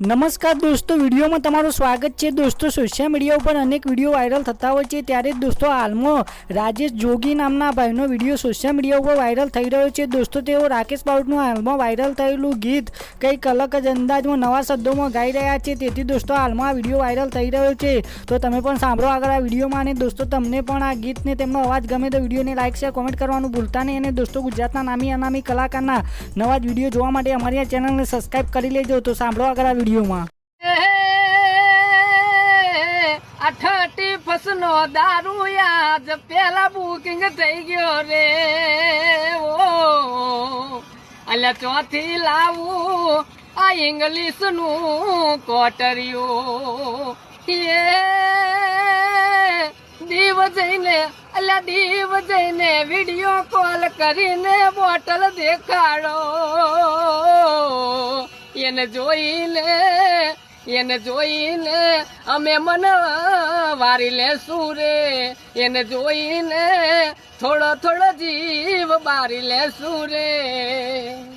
નમસ્કાર દોસ્તો, વિડીયોમાં તમારું સ્વાગત છે. દોસ્તો સોશિયલ મીડિયા ઉપર અનેક વીડિયો વાયરલ થતા હોય છે. ત્યારે જ દોસ્તો, હાલમાં રાજેશ જોગી નામના ભાઈનો વીડિયો સોશિયલ મીડિયા ઉપર વાયરલ થઈ રહ્યો છે. દોસ્તો, તેઓ રાકેશ બાઉટનું હાલમાં વાયરલ થયેલું ગીત કંઈક અલગ જ અંદાજમાં નવા શબ્દોમાં ગાઈ રહ્યા છે. તેથી દોસ્તો, હાલમાં આ વીડિયો વાયરલ થઈ રહ્યો છે. તો તમે પણ સાંભળો આગળ આ વિડીયોમાં અને દોસ્તો, તમને પણ આ ગીતને, તેમનો અવાજ ગમે તો વિડીયોને લાઇક શેર કોમેન્ટ કરવાનું ભૂલતા નહીં. અને દોસ્તો, ગુજરાતના નામી અનામી કલાકારના નવા જ વીડિયો જોવા માટે અમારી આ ચેનલને સબસ્ક્રાઈબ કરી લેજો. તો સાંભળો આગળ આ આ થર્ટી ફસનો દારૂ યાદ પેલા બુકિંગ થઈ ગયો રે. ઓ, અલ્યા ચોથી લાવું આ ઇંગ્લિશનું કોટરિયું. એ દીવ જઈને, અલ્યા દીવ જઈને વીડિયો કોલ કરીને બોટલ દેખાડો. એને જોઈને એને જોઈને અમે મન વારી લેશું રે. એને જોઈને થોડો થોડો જીવ બારી લેશું રે.